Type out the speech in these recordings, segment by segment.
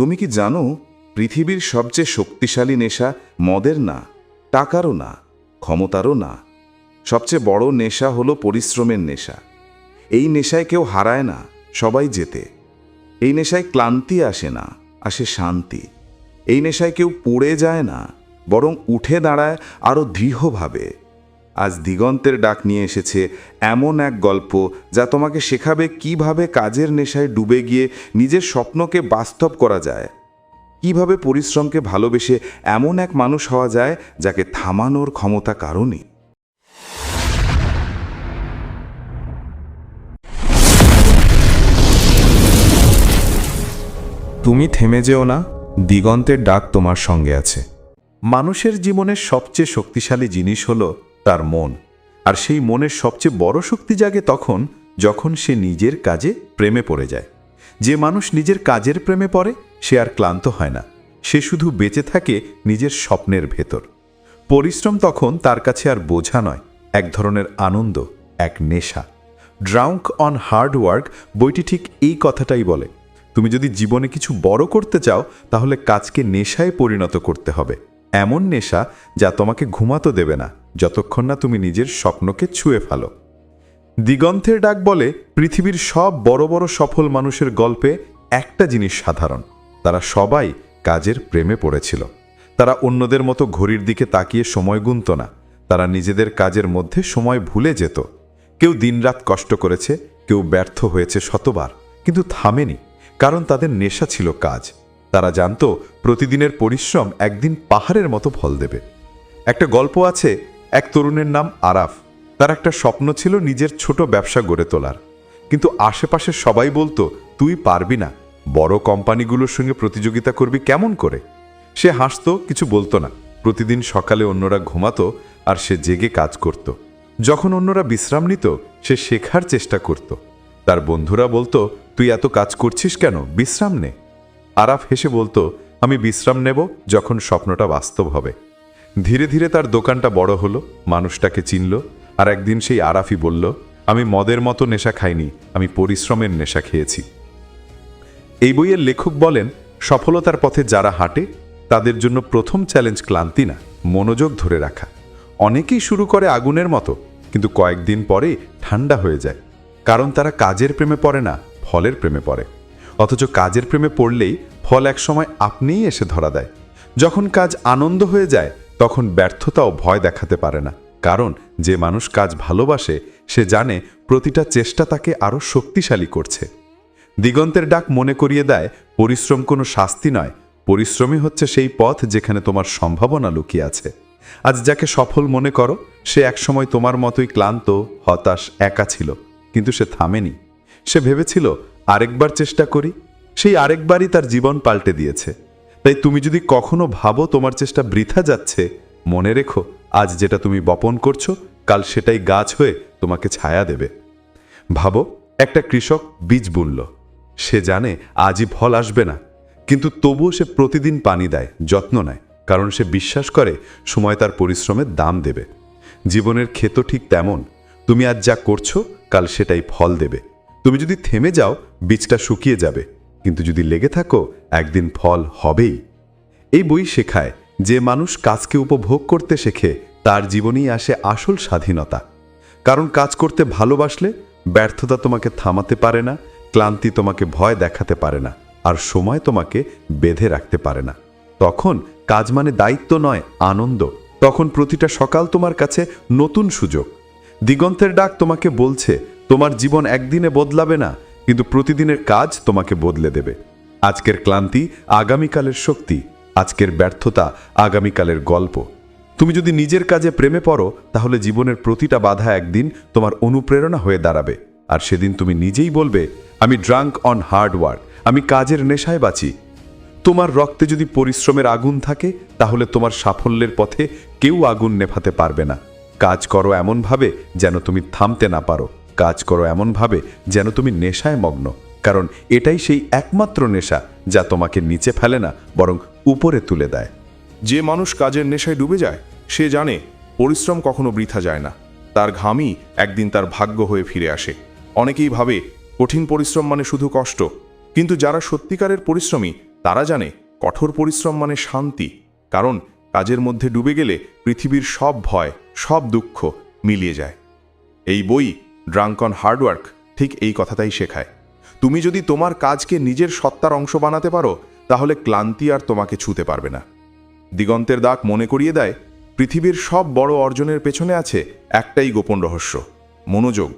তুমি কি জানো, পৃথিবীর সবচেয়ে শক্তিশালী নেশা মদের না, টাকারও না, ক্ষমতারও না। সবচেয়ে বড় নেশা হলো পরিশ্রমের নেশা। এই নেশায় কেউ হারায় না, সবাই যেতে এই নেশায় ক্লান্তি আসে না, আসে শান্তি। এই নেশায় কেউ পড়ে যায় না, বরং উঠে দাঁড়ায় আরও দৃঢ়ভাবে। আজ দিগন্তের ডাক নিয়ে এসেছে এমন এক গল্প যা তোমাকে শেখাবে কীভাবে কাজের নেশায় ডুবে গিয়ে নিজের স্বপ্নকে বাস্তব করা যায়। কীভাবে পরিশ্রমকে ভালোবেসে এমন এক মানুষ হওয়া যায় যাকে থামানোর ক্ষমতা কারণে তুমি থেমে যেও না দিগন্তের ডাক তোমার সঙ্গে আছে। মানুষের জীবনের সবচেয়ে শক্তিশালী জিনিস হল তার মন। আর সেই মনের সবচেয়ে বড় শক্তি জাগে তখন যখন সে নিজের কাজে প্রেমে পড়ে যায়। যে মানুষ নিজের কাজের প্রেমে পড়ে, সে আর ক্লান্ত হয় না। সে শুধু বেঁচে থাকে নিজের স্বপ্নের ভেতর। পরিশ্রম তখন তার কাছে আর বোঝা নয়, এক ধরনের আনন্দ, এক নেশা। ড্রাউঙ্ক অন হার্ড ওয়ার্ক বইটি ঠিক এই কথাটাই বলে, তুমি যদি জীবনে কিছু বড় করতে চাও, তাহলে কাজকে নেশায় পরিণত করতে হবে। এমন নেশা যা তোমাকে ঘুমাতে দেবে না। যতক্ষণ না তুমি নিজের স্বপ্নকে ছুঁয়ে ফেলো। দিগন্তের ডাক বলে, পৃথিবীর সব বড় বড় সফল মানুষের গল্পে একটা জিনিস সাধারণ। তারা সবাই কাজের প্রেমে পড়েছিল। তারা অন্যদের মতো ঘড়ির দিকে তাকিয়ে সময় গুনত না। তারা নিজেদের কাজের মধ্যে সময় ভুলে যেত। কেউ দিনরাত কষ্ট করেছে, কেউ ব্যর্থ হয়েছে শতবার, কিন্তু থামেনি, কারণ তাদের নেশা ছিল কাজ। তারা জানত, প্রতিদিনের পরিশ্রম একদিন পাহাড়ের মতো ফল দেবে। একটা গল্প আছে এক তরুণের নাম আরাফ। তার একটা স্বপ্ন ছিল নিজের ছোট ব্যবসা গড়ে তোলার। কিন্তু আশেপাশে সবাই বলতো, তুই পারবি না। বড় কোম্পানিগুলোর সঙ্গে প্রতিযোগিতা করবি কেমন করে? সে হাসতো, কিছু বলতো না। প্রতিদিন সকালে অন্যরা ঘুমাতো আর সে জেগে কাজ করত। যখন অন্যরা বিশ্রাম নিত, সে শেখার চেষ্টা করত। তার বন্ধুরা বলতো, তুই এত কাজ করছিস কেন? বিশ্রাম নে। আরাফ হেসে বলতো, আমি বিশ্রাম নেব যখন স্বপ্নটা বাস্তব হবে। ধীরে ধীরে তার দোকানটা বড় হলো, মানুষটাকে চিনল, আর একদিন সেই আরাফি বলল, আমি মদের মতো নেশা খাইনি, আমি পরিশ্রমের নেশা খেয়েছি। এই বইয়ের লেখক বলেন, সফলতার পথে যারা হাঁটে, তাদের জন্য প্রথম চ্যালেঞ্জ ক্লান্তি না, মনোযোগ ধরে রাখা। অনেকেই শুরু করে আগুনের মতো, কিন্তু কয়েকদিন পরে ঠান্ডা হয়ে যায়, কারণ তারা কাজের প্রেমে পড়ে না, ফলের প্রেমে পড়ে। অথচ কাজের প্রেমে পড়লেই ফল একসময় আপনিই এসে ধরা দেয়। যখন কাজ আনন্দ হয়ে যায় তখন ব্যর্থতাও ভয় দেখাতে পারে না। কারণ, যে মানুষ কাজ ভালোবাসে, সে জানে প্রতিটা চেষ্টা তাকে আরও শক্তিশালী করছে। দিগন্তের ডাক মনে করিয়ে দেয়, পরিশ্রম কোনো শাস্তি নয়। পরিশ্রমই হচ্ছে সেই পথ যেখানে তোমার সম্ভাবনা লুকিয়ে আছে। আজ যাকে সফল মনে করো, সে একসময় তোমার মতোই ক্লান্ত, হতাশ, একা ছিল, কিন্তু সে থামেনি। সে ভেবেছিল, আরেকবার চেষ্টা করি। সেই আরেকবারই তার জীবন পাল্টে দিয়েছে। তাই তুমি যদি কখনো ভাবো তোমার চেষ্টা বৃথা যাচ্ছে, মনে রেখো, আজ যেটা তুমি বপন করছ, কাল সেটাই গাছ হয়ে তোমাকে ছায়া দেবে। ভাবো, একটা কৃষক বীজ বুনল। সে জানে আজই ফল আসবে না, কিন্তু তবুও সে প্রতিদিন পানি দেয়, যত্ন নেয়, কারণ সে বিশ্বাস করে সময় তার পরিশ্রমের দাম দেবে। জীবনের ক্ষেত ঠিক তেমন, তুমি আজ যা করছ, কাল সেটাই ফল দেবে। তুমি যদি থেমে যাও, বীজটা শুকিয়ে যাবে। কিন্তু যদি লেগে থাকো, একদিন ফল হবেই। এই বই শেখায় যে মানুষ কাজকে উপভোগ করতে শেখে, তার জীবনেই আসে আসল স্বাধীনতা। কারণ কাজ করতে ভালোবাসলে ব্যর্থতা তোমাকে থামাতে পারে না, ক্লান্তি তোমাকে ভয় দেখাতে পারে না, আর সময় তোমাকে বেঁধে রাখতে পারে না। তখন কাজ মানে দায়িত্ব নয়, আনন্দ। তখন প্রতিটা সকাল তোমার কাছে নতুন সুযোগ। দিগন্তের ডাক তোমাকে বলছে, তোমার জীবন একদিনে বদলাবে না কিন্তু প্রতিদিনের কাজ তোমাকে বদলে দেবে। আজকের ক্লান্তি আগামীকালের শক্তি, আজকের ব্যর্থতা আগামীকালের গল্প। তুমি যদি নিজের কাজে প্রেমে পড়ো, তাহলে জীবনের প্রতিটা বাধা একদিন তোমার অনুপ্রেরণা হয়ে দাঁড়াবে। আর সেদিন তুমি নিজেই বলবে, আমি ড্রাঙ্ক অন হার্ড ওয়ার্ক আমি কাজের নেশায় বাঁচি। তোমার রক্তে যদি পরিশ্রমের আগুন থাকে, তাহলে তোমার সাফল্যের পথে কেউ আগুন নেভাতে পারবে না। কাজ করো এমনভাবে যেন তুমি থামতে না পারো। কাজ করো এমনভাবে যেন তুমি নেশায় মগ্ন। কারণ এটাই সেই একমাত্র নেশা যা তোমাকে নিচে ফেলে না, বরং উপরে তুলে দেয়। যে মানুষ কাজের নেশায় ডুবে যায়, সে জানে পরিশ্রম কখনো বৃথা যায় না। তার ঘামই একদিন তার ভাগ্য হয়ে ফিরে আসে। অনেকেই ভাবে কঠিন পরিশ্রম মানে শুধু কষ্ট। কিন্তু যারা সত্যিকারের পরিশ্রমী, তারা জানে কঠোর পরিশ্রম মানে শান্তি। কারণ কাজের মধ্যে ডুবে গেলে পৃথিবীর সব ভয়, সব দুঃখ মিলিয়ে যায়। এই বই ড্রাঙ্ক অন হার্ডওয়ার্ক ঠিক এই কথাটাই শেখায়। তুমি যদি তোমার কাজকে নিজের সত্তার অংশ বানাতে পারো, তাহলে ক্লান্তি আর তোমাকে ছুতে পারবে না। দিগন্তের দাগ মনে করিয়ে দেয়, পৃথিবীর সব বড় অর্জনের পেছনে আছে একটাই গোপন রহস্য, মনোযোগ।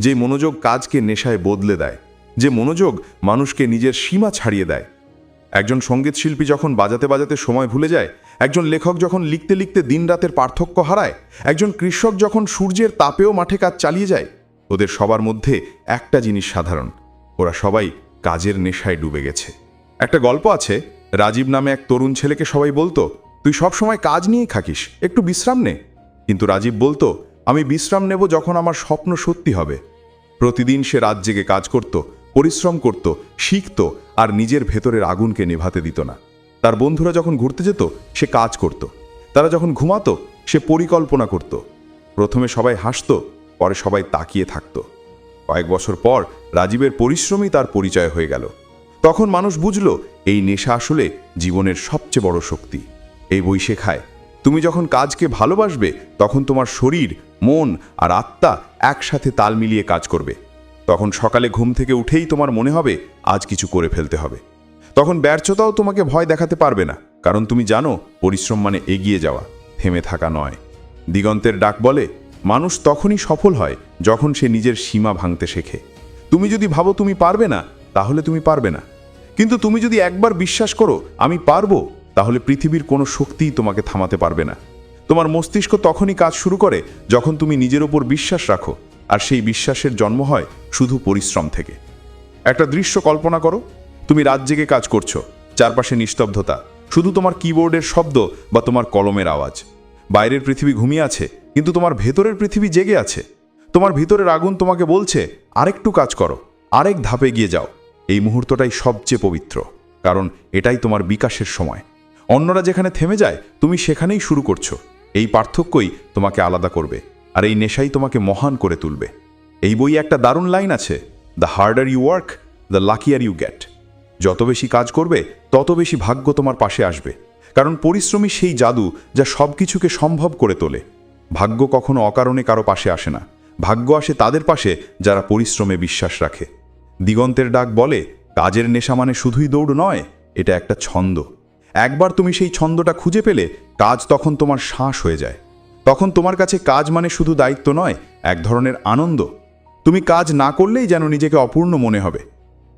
যে মনোযোগ কাজকে নেশায় বদলে দেয়, যে মনোযোগ মানুষকে নিজের সীমা ছাড়িয়ে দেয়। একজন সংগীত শিল্পী যখন বাজাতে বাজাতে সময় ভুলে যায়, একজন লেখক যখন লিখতে লিখতে দিনরাতের পার্থক্য হারায়, একজন কৃষক যখন সূর্যের তাপেও মাঠে কাজ চালিয়ে যায় ওদের সবার মধ্যে একটা জিনিস সাধারণ, ওরা সবাই কাজের নেশায় ডুবে গেছে। একটা গল্প আছে, রাজীব নামে এক তরুণ ছেলেকে সবাই বলতো, তুই সব সময় কাজ নিয়েই থাকিস, একটু বিশ্রাম নে। কিন্তু রাজীব বলতো, আমি বিশ্রাম নেব যখন আমার স্বপ্ন সত্যি হবে। প্রতিদিন সে রাত জেগে কাজ করত, পরিশ্রম করত, শিখত, আর নিজের ভেতরের আগুনকে নেভাতে দিত না। তার বন্ধুরা যখন ঘুরতে যেত, সে কাজ করত। তারা যখন ঘুমাতো, সে পরিকল্পনা করত। প্রথমে সবাই হাসত পরে সবাই তাকিয়ে থাকত। কয়েক বছর পর রাজীবের পরিশ্রমই তার পরিচয় হয়ে গেল। তখন মানুষ বুঝল, এই নেশা আসলে জীবনের সবচেয়ে বড় শক্তি। এই বই শেখায়, তুমি যখন কাজকে ভালোবাসবে, তখন তোমার শরীর, মন আর আত্মা একসাথে তাল মিলিয়ে কাজ করবে। তখন সকালে ঘুম থেকে উঠেই তোমার মনে হবে, আজ কিছু করে ফেলতে হবে। তখন ব্যর্থতাও তোমাকে ভয় দেখাতে পারবে না, কারণ তুমি জানো, পরিশ্রম মানে এগিয়ে যাওয়া, থেমে থাকা নয়। দিগন্তের ডাক বলে মানুষ তখনই সফল হয় যখন সে নিজের সীমা ভাঙতে শেখে। তুমি যদি ভাবো তুমি পারবে না, তাহলে তুমি পারবে না। কিন্তু তুমি যদি একবার বিশ্বাস করো, আমি পারব, তাহলে পৃথিবীর কোনো শক্তিই তোমাকে থামাতে পারবে না। তোমার মস্তিষ্ক তখনই কাজ শুরু করে যখন তুমি নিজের ওপর বিশ্বাস রাখো, আর সেই বিশ্বাসের জন্ম হয় শুধু পরিশ্রম থেকে। একটা দৃশ্য কল্পনা করো, তুমি রাত জেগে কাজ করছ, চারপাশে নিস্তব্ধতা, শুধু তোমার কিবোর্ডের শব্দ বা তোমার কলমের আওয়াজ। বাইরের পৃথিবী ঘুমিয়ে আছে কিন্তু তোমার ভেতরের পৃথিবী জেগে আছে। তোমার ভিতরের আগুন তোমাকে বলছে, আরেকটু কাজ করো, আরেক ধাপে গিয়ে যাও। এই মুহূর্তটাই সবচেয়ে পবিত্র, কারণ এটাই তোমার বিকাশের সময়। অন্যরা যেখানে থেমে যায়, তুমি সেখানেই শুরু করছ। এই পার্থক্যই তোমাকে আলাদা করবে, আর এই নেশাই তোমাকে মহান করে তুলবে। এই বই একটা দারুণ লাইন আছে the harder you work the luckier you get যত বেশি কাজ করবে, তত বেশি ভাগ্য তোমার পাশে আসবে। কারণ পরিশ্রমী সেই জাদু যা সব কিছুকে সম্ভব করে তোলে। ভাগ্য কখনো অকারণে কারও পাশে আসে না। ভাগ্য আসে তাদের পাশে যারা পরিশ্রমে বিশ্বাস রাখে। দিগন্তের ডাক বলে, কাজের নেশা মানে শুধুই দৌড় নয়, এটা একটা ছন্দ। একবার তুমি সেই ছন্দটা খুঁজে পেলে, কাজ তখন তোমার শ্বাস হয়ে যায়। তখন তোমার কাছে কাজ মানে শুধু দায়িত্ব নয়, এক ধরনের আনন্দ। তুমি কাজ না করলেই যেন নিজেকে অপূর্ণ মনে হবে।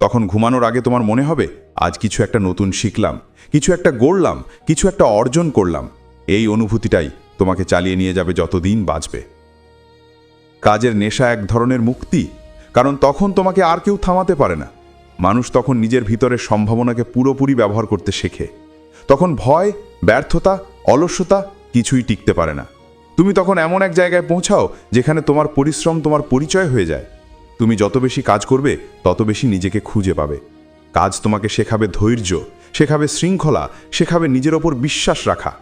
তখন ঘুমানোর আগে তোমার মনে হবে, আজ কিছু একটা নতুন শিখলাম, কিছু একটা গড়লাম, কিছু একটা অর্জন করলাম। এই অনুভূতিটাই তোমাকে চালিয়ে নিয়ে যাবে যতদিন বাঁচবে। কাজের নেশা এক ধরনের মুক্তি, কারণ তখন তোমাকে আর কেউ থামাতে পারে না। মানুষ তখন নিজের ভিতরের সম্ভাবনাকে পুরোপুরি ব্যবহার করতে শেখে। তখন ভয়, ব্যর্থতা অলস্যতা কিছুই টিকতে পারে না। তুমি তখন এমন এক জায়গায় পৌঁছাও যেখানে তোমার পরিশ্রম, তোমার পরিচয় হয়ে যায়। তুমি যত বেশি কাজ করবে, তত বেশি নিজেকে খুঁজে পাবে। কাজ তোমাকে শেখাবে ধৈর্য, শেখাবে শৃঙ্খলা, শেখাবে নিজের ওপর বিশ্বাস রাখা।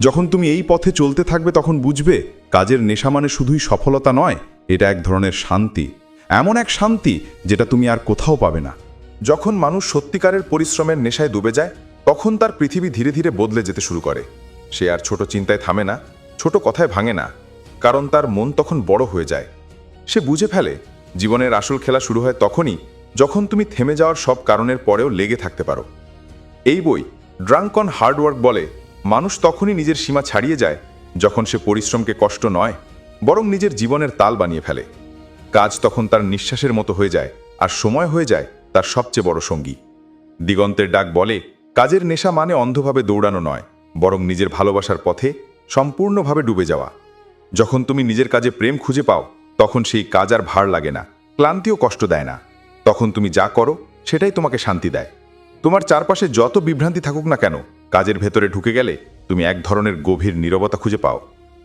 যখন তুমি এই পথে চলতে থাকবে তখন বুঝবে কাজের নেশা মানে শুধুই সফলতা নয়, এটা এক ধরনের শান্তি। এমন এক শান্তি যেটা তুমি আর কোথাও পাবে না। যখন মানুষ সত্যিকারের পরিশ্রমের নেশায় ডুবে যায়, তখন তার পৃথিবী ধীরে ধীরে বদলে যেতে শুরু করে। সে আর ছোট চিন্তায় থামে না, ছোট কথায় ভাঙে না, কারণ তার মন তখন বড় হয়ে যায়। সে বুঝে ফেলে, জীবনের আসল খেলা শুরু হয় তখনই, যখন তুমি থেমে যাওয়ার সব কারণের পরেও লেগে থাকতে পারো। এই বই ড্রাঙ্ক অন হার্ডওয়ার্ক বলে মানুষ তখনই নিজের সীমা ছাড়িয়ে যায় যখন সে পরিশ্রমকে কষ্ট নয়, বরং নিজের জীবনের তাল বানিয়ে ফেলে। কাজ তখন তার নিঃশ্বাসের মতো হয়ে যায় আর সময় হয়ে যায় তার সবচেয়ে বড় সঙ্গী। দিগন্তের ডাক বলে, কাজের নেশা মানে অন্ধভাবে দৌড়ানো নয়, বরং নিজের ভালোবাসার পথে সম্পূর্ণভাবে ডুবে যাওয়া। যখন তুমি নিজের কাজে প্রেম খুঁজে পাও, তখন সেই কাজ আর ভার লাগে না, ক্লান্তিও কষ্ট দেয় না। তখন তুমি যা করো, সেটাই তোমাকে শান্তি দেয়। তোমার চারপাশে যত বিভ্রান্তি থাকুক না কেন কাজের ভেতরে ঢুকে গেলে তুমি এক ধরনের গভীর নীরবতা খুঁজে পাও।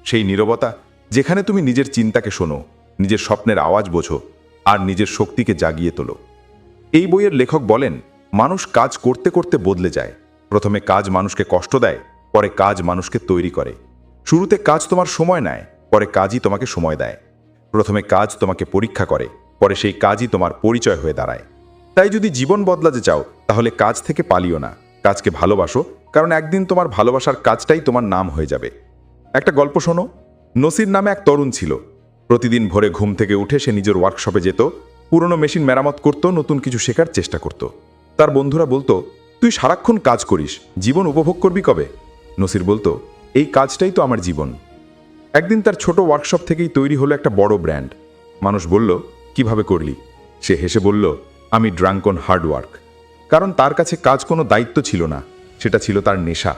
সেই নীরবতা যেখানে তুমি নিজের চিন্তাকে শোনো, নিজের স্বপ্নের আওয়াজ বোঝো আর নিজের শক্তিকে জাগিয়ে তোলো। এই বইয়ের লেখক বলেন, মানুষ কাজ করতে করতে বদলে যায়। প্রথমে কাজ মানুষকে কষ্ট দেয়, পরে কাজ মানুষকে তৈরি করে। শুরুতে কাজ তোমার সময় নেয়, পরে কাজই তোমাকে সময় দেয়। প্রথমে কাজ তোমাকে পরীক্ষা করে, পরে সেই কাজই তোমার পরিচয় হয়ে দাঁড়ায়। তাই যদি জীবন বদলাতে চাও, তাহলে কাজ থেকে পালিও না। কাজকে ভালোবাসো কারণ একদিন তোমার ভালোবাসার কাজটাই তোমার নাম হয়ে যাবে। একটা গল্প শোনো। নসির নামে এক তরুণ ছিল। প্রতিদিন ভোরে ঘুম থেকে উঠে সে নিজের ওয়ার্কশপে যেত। পুরনো মেশিন মেরামত করত, নতুন কিছু শেখার চেষ্টা করত। তার বন্ধুরা বলতো, তুই সারাক্ষণ কাজ করিস, জীবন উপভোগ করবি কবে? নসির বলতো, এই কাজটাই তো আমার জীবন। একদিন তার ছোট ওয়ার্কশপ থেকেই তৈরি হলো একটা বড় ব্র্যান্ড মানুষ বলল, কীভাবে করলি? সে হেসে বলল, আমি ড্রাঙ্কন হার্ডওয়ার্ক কারণ তার কাছে কাজ কোনো দায়িত্ব ছিল না। সেটা ছিল তার নেশা।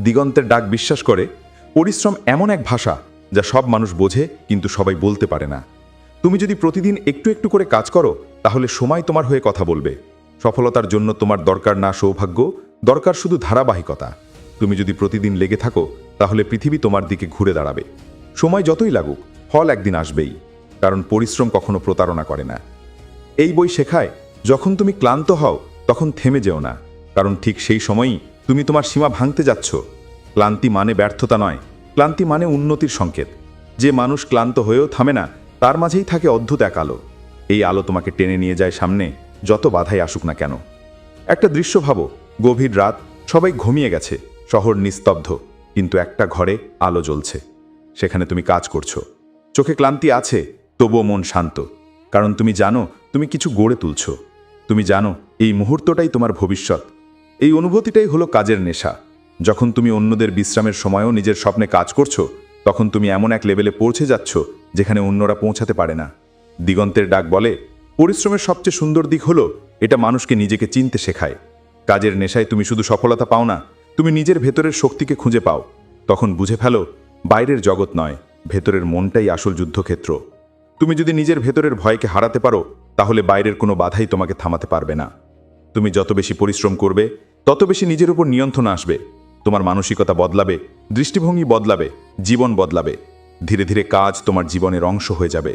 দিগন্তের ডাক বিশ্বাস করে, পরিশ্রম এমন এক ভাষা যা সব মানুষ বোঝে কিন্তু সবাই বলতে পারে না। তুমি যদি প্রতিদিন একটু একটু করে কাজ করো, তাহলে সময় তোমার হয়ে কথা বলবে। সফলতার জন্য তোমার দরকার না সৌভাগ্য, দরকার শুধু ধারাবাহিকতা। তুমি যদি প্রতিদিন লেগে থাকো, তাহলে পৃথিবী তোমার দিকে ঘুরে দাঁড়াবে। সময় যতই লাগুক, ফল একদিন আসবেই, কারণ পরিশ্রম কখনো প্রতারণা করে না। এই বই শেখায়, যখন তুমি ক্লান্ত হও, তখন থেমে যেও না। কারণ ঠিক সেই সময়ই তুমি তোমার সীমা ভাঙতে যাচ্ছ। ক্লান্তি মানে ব্যর্থতা নয়, ক্লান্তি মানে উন্নতির সংকেত। যে মানুষ ক্লান্ত হয়েও থামে না, তার মাঝেই থাকে অদ্ভুত এক আলো। এই আলো তোমাকে টেনে নিয়ে যায় সামনে, যত বাধাই আসুক না কেন। একটা দৃশ্য ভাবো, গভীর রাত, সবাই ঘুমিয়ে গেছে, শহর নিস্তব্ধ, কিন্তু একটা ঘরে আলো জ্বলছে। সেখানে তুমি কাজ করছ। চোখে ক্লান্তি আছে, তবুও মন শান্ত। কারণ তুমি জানো, তুমি কিছু গড়ে তুলছ। তুমি জানো, এই মুহূর্তটাই তোমার ভবিষ্যৎ। এই অনুভূতিটাই হলো কাজের নেশা। যখন তুমি অন্যদের বিশ্রামের সময়ও নিজের স্বপ্নে কাজ করছ, তখন তুমি এমন এক লেভেলে পৌঁছে যাচ্ছ যেখানে অন্যরা পৌঁছাতে পারে না। দিগন্তের ডাক বলে, পরিশ্রমের সবচেয়ে সুন্দর দিক হলো এটা মানুষকে নিজেকে চিনতে শেখায়। কাজের নেশায় তুমি শুধু সফলতা পাও না, তুমি নিজের ভেতরের শক্তিকে খুঁজে পাও। তখন বুঝে ফেলো, বাইরের জগৎ নয়, ভেতরের মনটাই আসল যুদ্ধক্ষেত্র। তুমি যদি নিজের ভেতরের ভয়কে হারাতে পারো, তাহলে বাইরের কোনো বাধাই তোমাকে থামাতে পারবে না। তুমি যত বেশি পরিশ্রম করবে তত বেশি নিজের উপর নিয়ন্ত্রণ আসবে। তোমার মানসিকতা বদলাবে, দৃষ্টিভঙ্গি বদলাবে, জীবন বদলাবে। ধীরে ধীরে কাজ তোমার জীবনের অংশ হয়ে যাবে।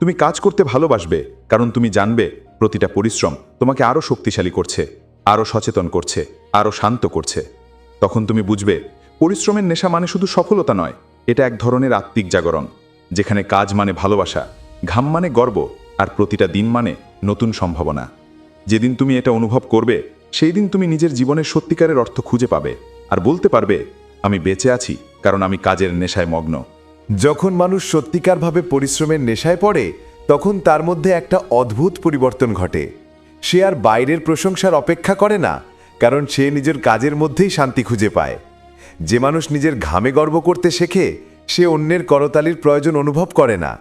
তুমি কাজ করতে ভালোবাসবে, কারণ তুমি জানবে প্রতিটা পরিশ্রম তোমাকে আরও শক্তিশালী করছে আরও সচেতন করছে আরও শান্ত করছে। তখন তুমি বুঝবে, পরিশ্রমের নেশা মানে শুধু সফলতা নয়, এটা এক ধরনের আত্মিক জাগরণ, যেখানে কাজ মানে ভালোবাসা, ঘাম মানে গর্ব, আর প্রতিটা দিন মানে নতুন সম্ভাবনা। যেদিন তুমি এটা অনুভব করবে সেই দিন তুমি নিজের জীবনের সত্যিকারের অর্থ খুঁজে পাবে আর বলতে পারবে, আমি বেঁচে আছি কারণ আমি কাজের নেশায় মগ্ন। যখন মানুষ সত্যিকারভাবে পরিশ্রমের নেশায় পড়ে, তখন তার মধ্যে একটা অদ্ভুত পরিবর্তন ঘটে। সে আর বাইরের প্রশংসার অপেক্ষা করে না, কারণ সে নিজের কাজের মধ্যেই শান্তি খুঁজে পায়। যে মানুষ নিজের ঘামে গর্ব করতে শেখে, সে অন্যের করতালির প্রয়োজন অনুভব করে না।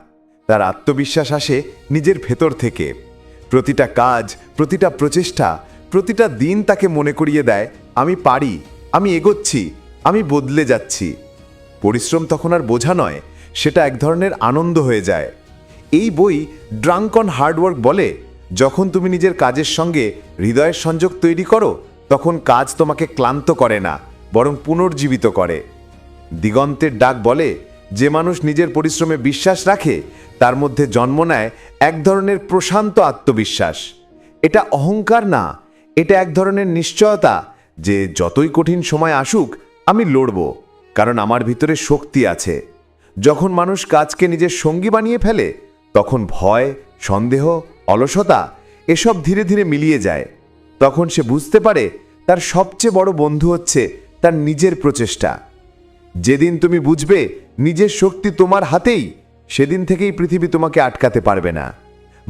তার আত্মবিশ্বাস আসে নিজের ভেতর থেকে। প্রতিটা কাজ, প্রতিটা প্রচেষ্টা প্রতিটা দিন তাকে মনে করিয়ে দেয়, আমি পারি, আমি এগোচ্ছি, আমি বদলে যাচ্ছি। পরিশ্রম তখন আর বোঝা নয়, সেটা এক ধরনের আনন্দ হয়ে যায়। এই বই ড্রাঙ্ক অন হার্ডওয়ার্ক বলে, যখন তুমি নিজের কাজের সঙ্গে হৃদয়ের সংযোগ তৈরি করো, তখন কাজ তোমাকে ক্লান্ত করে না, বরং পুনর্জীবিত করে। দিগন্তের ডাক বলে, যে মানুষ নিজের পরিশ্রমে বিশ্বাস রাখে, তার মধ্যে জন্ম নেয় এক ধরনের প্রশান্ত আত্মবিশ্বাস। এটা অহংকার না এটা এক ধরনের নিশ্চয়তা যে যতই কঠিন সময় আসুক, আমি লড়ব, কারণ আমার ভিতরে শক্তি আছে। যখন মানুষ কাজকে নিজের সঙ্গী বানিয়ে ফেলে, তখন ভয়, সন্দেহ, অলসতা এসব ধীরে ধীরে মিলিয়ে যায়। তখন সে বুঝতে পারে তার সবচেয়ে বড় বন্ধু হচ্ছে তার নিজের প্রচেষ্টা। যেদিন তুমি বুঝবে নিজের শক্তি তোমার হাতেই, সেদিন থেকেই পৃথিবী তোমাকে আটকাতে পারবে না।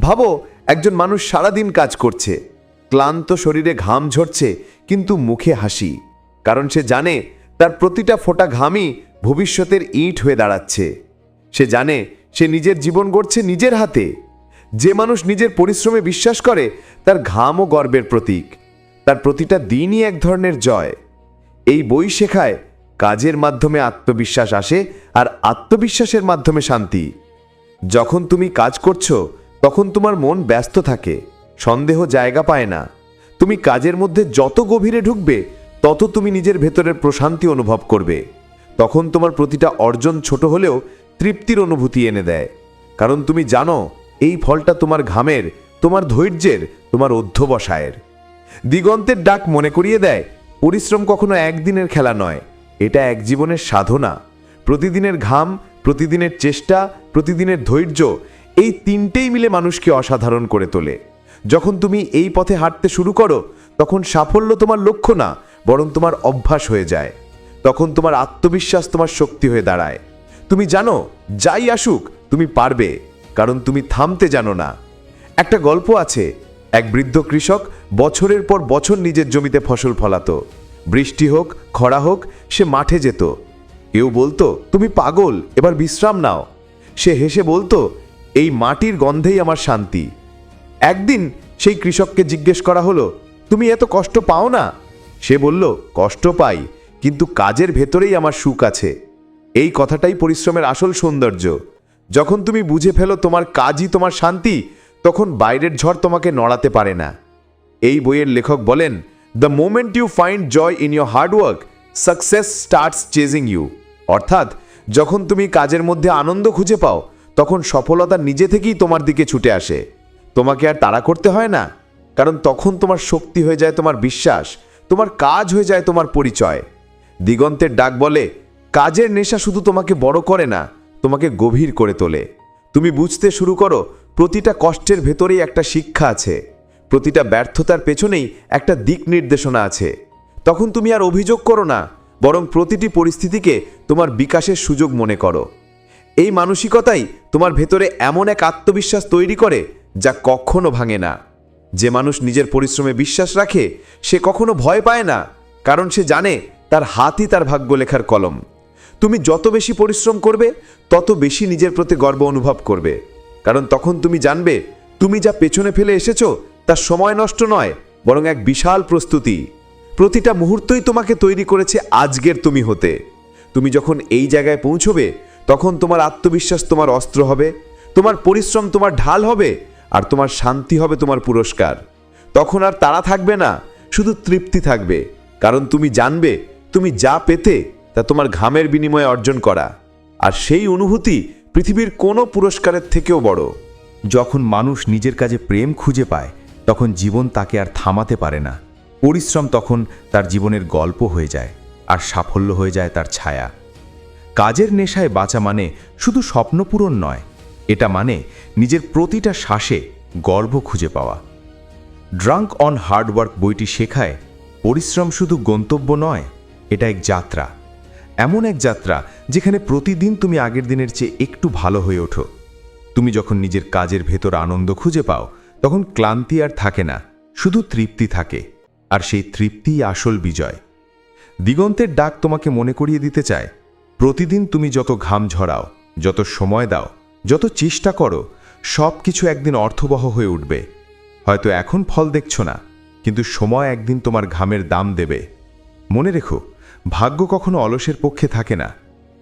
ভাবো, একজন মানুষ সারাদিন কাজ করছে ক্লান্ত শরীরে ঘাম ঝরছে, কিন্তু মুখে হাসি। কারণ সে জানে, তার প্রতিটা ফোঁটা ঘামই ভবিষ্যতের ইট হয়ে দাঁড়াচ্ছে। সে জানে, সে নিজের জীবন গড়ছে নিজের হাতে। যে মানুষ নিজের পরিশ্রমে বিশ্বাস করে, তার ঘাম ও গর্বের প্রতীক। তার প্রতিটা দিনই এক ধরনের জয়। এই বই শেখায়, কাজের মাধ্যমে আত্মবিশ্বাস আসে আর আত্মবিশ্বাসের মাধ্যমে শান্তি। যখন তুমি কাজ করছ, তখন তোমার মন ব্যস্ত থাকে। সন্দেহ জায়গা পায় না। তুমি কাজের মধ্যে যত গভীরে ঢুকবে, তত তুমি নিজের ভেতরের প্রশান্তি অনুভব করবে। তখন তোমার প্রতিটা অর্জন ছোট হলেও তৃপ্তির অনুভূতি এনে দেয়। কারণ তুমি জানো, এই ফলটা তোমার ঘামের, তোমার ধৈর্যের, তোমার অধ্যবসায়ের। দিগন্তের ডাক মনে করিয়ে দেয়, পরিশ্রম কখনো একদিনের খেলা নয়। এটা এক জীবনের সাধনা। প্রতিদিনের ঘাম, প্রতিদিনের চেষ্টা, প্রতিদিনের ধৈর্য, এই তিনটেই মিলে মানুষকে অসাধারণ করে তোলে। যখন তুমি এই পথে হাঁটতে শুরু করো, তখন সাফল্য তোমার লক্ষ্য না, বরং তোমার অভ্যাস হয়ে যায়। তখন তোমার আত্মবিশ্বাস তোমার শক্তি হয়ে দাঁড়ায়। তুমি জানো, যাই আসুক, তুমি পারবে, কারণ তুমি থামতে জানো না। একটা গল্প আছে, এক বৃদ্ধ কৃষক বছরের পর বছর নিজের জমিতে ফসল ফলাতো। বৃষ্টি হোক, খরা হোক, সে মাঠে যেত। কেউ বলতো, তুমি পাগল, এবার বিশ্রাম নাও। সে হেসে বলতো, এই মাটির গন্ধেই আমার শান্তি। একদিন সেই কৃষককে জিজ্ঞেস করা হলো, তুমি এত কষ্ট পাও না? সে বলল, কষ্ট পাই, কিন্তু কাজের ভেতরেই আমার সুখ আছে। এই কথাটাই পরিশ্রমের আসল সৌন্দর্য। যখন তুমি বুঝে ফেলো তোমার কাজই তোমার শান্তি, তখন বাইরের ঝড় তোমাকে নড়াতে পারে না। এই বইয়ের লেখক বলেন the moment you find joy in your hard work success starts chasing you অর্থাৎ, যখন তুমি কাজের মধ্যে আনন্দ খুঁজে পাও, তখন সফলতা নিজে থেকেই তোমার দিকে ছুটে আসে। তোমাকে আর তাড়া করতে হয় না। কারণ তখন তোমার শক্তি হয়ে যায় তোমার বিশ্বাস, তোমার কাজ হয়ে যায় তোমার পরিচয়। দিগন্তের ডাক বলে, কাজের নেশা শুধু তোমাকে বড় করে না, তোমাকে গভীর করে তোলে। তুমি বুঝতে শুরু করো, প্রতিটা কষ্টের ভেতরেই একটা শিক্ষা আছে। প্রতিটা ব্যর্থতার পেছনেই একটা দিক নির্দেশনা আছে। তখন তুমি আর অভিযোগ করো না, বরং প্রতিটি পরিস্থিতিকে তোমার বিকাশের সুযোগ মনে করো। এই মানসিকতাই তোমার ভেতরে এমন এক আত্মবিশ্বাস তৈরি করে যা কখনো ভাঙে না। যে মানুষ নিজের পরিশ্রমে বিশ্বাস রাখে, সে কখনো ভয় পায় না, কারণ সে জানে তার হাতই তার ভাগ্য লেখার কলম। তুমি যত বেশি পরিশ্রম করবে, তত বেশি নিজের প্রতি গর্ব অনুভব করবে। কারণ তখন তুমি জানবে, তুমি যা পেছনে ফেলে এসেছ, তা সময় নষ্ট নয়, বরং এক বিশাল প্রস্তুতি। প্রতিটা মুহূর্তই তোমাকে তৈরি করেছে আজকের তুমি হতে। তুমি যখন এই জায়গায় পৌঁছবে, তখন তোমার আত্মবিশ্বাস তোমার অস্ত্র হবে, তোমার পরিশ্রম তোমার ঢাল হবে আর তোমার শান্তি হবে তোমার পুরস্কার। তখন আর তারা থাকবে না, শুধু তৃপ্তি থাকবে। কারণ তুমি জানবে, তুমি যা পেতে, তা তোমার ঘামের বিনিময়ে অর্জন করা। আর সেই অনুভূতি পৃথিবীর কোনো পুরস্কারের থেকেও বড়। যখন মানুষ নিজের কাজে প্রেম খুঁজে পায়, তখন জীবন তাকে আর থামাতে পারে না। পরিশ্রম তখন তার জীবনের গল্প হয়ে যায়, আর সাফল্য হয়ে যায় তার ছায়া। কাজের নেশায় বাঁচা মানে শুধু স্বপ্নপূরণ নয়, এটা মানে নিজের প্রতিটা শ্বাসে গর্ব খুঁজে পাওয়া। ড্রাঙ্ক অন হার্ডওয়ার্ক বইটি শেখায়, পরিশ্রম শুধু গন্তব্য নয়, এটা এক যাত্রা। এমন এক যাত্রা যেখানে প্রতিদিন তুমি আগের দিনের চেয়ে একটু ভালো হয়ে ওঠো। তুমি যখন নিজের কাজের ভেতর আনন্দ খুঁজে পাও, তখন ক্লান্তি আর থাকে না, শুধু তৃপ্তি থাকে, আর সেই তৃপ্তিই আসল বিজয়। দিগন্তের ডাক তোমাকে মনে করিয়ে দিতে চায়, প্রতিদিন তুমি যত ঘাম ঝরাও, যত সময় দাও, যত চেষ্টা করো সব কিছু একদিন অর্থবহ হয়ে উঠবে। হয়তো এখন ফল দেখছ না, কিন্তু সময় একদিন তোমার ঘামের দাম দেবে। মনে রেখো, ভাগ্য কখনো অলসের পক্ষে থাকে না।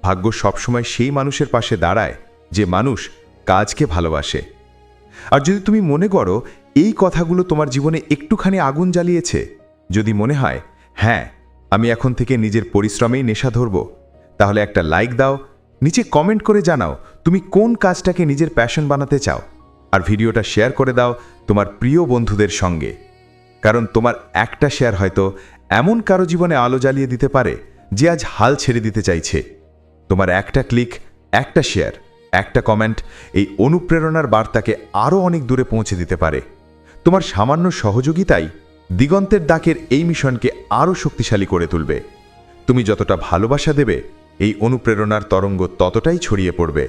ভাগ্য সবসময় সেই মানুষের পাশে দাঁড়ায় যে মানুষ কাজকে ভালোবাসে। আর যদি তুমি মনে করো, এই কথাগুলো তোমার জীবনে একটুখানি আগুন জ্বালিয়েছে, যদি মনে হয় হ্যাঁ আমি এখন থেকে নিজের পরিশ্রমেই নেশা ধরব, তাহলে একটা লাইক দাও নিচে কমেন্ট করে জানাও তুমি কোন কাজটাকে নিজের প্যাশন বানাতে চাও। আর ভিডিওটা শেয়ার করে দাও তোমার প্রিয় বন্ধুদের সঙ্গে। কারণ তোমার একটা শেয়ার হয়তো এমন কারও জীবনে আলো জ্বালিয়ে দিতে পারে যে আজ হাল ছেড়ে দিতে চাইছে। তোমার একটা ক্লিক, একটা শেয়ার, একটা কমেন্ট এই অনুপ্রেরণার বার্তাকে আরও অনেক দূরে পৌঁছে দিতে পারে। তোমার সামান্য সহযোগিতাই দিগন্তের ডাকের এই মিশনকে আরও শক্তিশালী করে তুলবে। তুমি যতটা ভালোবাসা দেবে এই অনুপ্রেরণার তরঙ্গ ততটাই ছড়িয়ে পড়বে।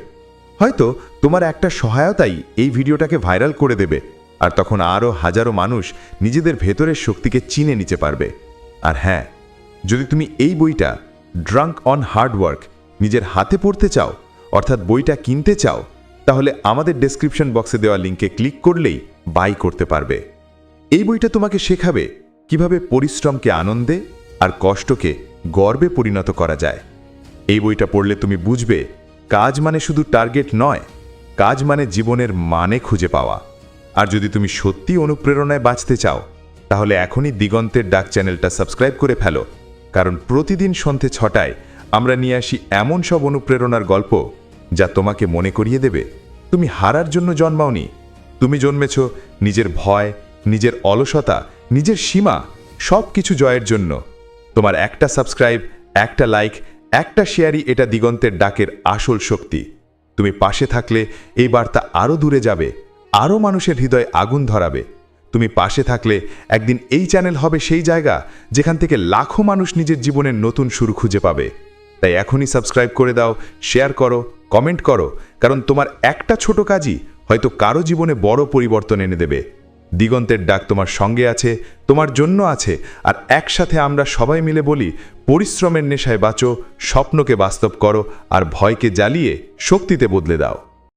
হয়তো তোমার একটা সহায়তাই এই ভিডিওটাকে ভাইরাল করে দেবে, আর তখন আরও হাজারো মানুষ নিজেদের ভেতরের শক্তিকে চিনে নিতে পারবে। আর হ্যাঁ যদি তুমি এই বইটা ড্রাঙ্ক অন হার্ডওয়ার্ক নিজের হাতে পড়তে চাও, অর্থাৎ বইটা কিনতে চাও, তাহলে আমাদের ডেসক্রিপশন বক্সে দেওয়া লিঙ্কে ক্লিক করলেই বাই করতে পারবে। এই বইটা তোমাকে শেখাবে কীভাবে পরিশ্রমকে আনন্দে আর কষ্টকে গর্বে পরিণত করা যায়। এই বইটা পড়লে তুমি বুঝবে, কাজ মানে শুধু টার্গেট নয়, কাজ মানে জীবনের মানে খুঁজে পাওয়া। আর যদি তুমি সত্যি অনুপ্রেরণায় বাঁচতে চাও, তাহলে এখনই দিগন্তের ডাক চ্যানেলটা সাবস্ক্রাইব করে ফেলো, কারণ প্রতিদিন সন্ধে ছটায় আমরা নিয়ে আসি এমন সব অনুপ্রেরণার গল্প যা তোমাকে মনে করিয়ে দেবে, তুমি হারার জন্য জন্মাওনি, তুমি জন্মেছ নিজের ভয়, নিজের অলসতা, নিজের সীমা সব কিছু জয়ের জন্য। তোমার একটা সাবস্ক্রাইব, একটা লাইক একটা শেয়ারই এটা দিগন্তের ডাকের আসল শক্তি। তুমি পাশে থাকলে এই বার্তা আরও দূরে যাবে আরও মানুষের হৃদয় আগুন ধরাবে। তুমি পাশে থাকলে একদিন এই চ্যানেল হবে সেই জায়গা যেখান থেকে লাখো মানুষ নিজের জীবনের নতুন শুরু খুঁজে পাবে। তাই এখনই সাবস্ক্রাইব করে দাও, শেয়ার করো, কমেন্ট করো, কারণ তোমার একটা ছোট কাজই হয়তো কারও জীবনে বড় পরিবর্তন এনে দেবে। দিগন্তের ডাক তোমার সঙ্গে আছে, তোমার জন্য আছে, আর একসাথে আমরা সবাই মিলে বলি পরিশ্রমের নেশায় বাঁচো স্বপ্নকে বাস্তব করো আর ভয়কে জ্বালিয়ে শক্তিতে বদলে দাও।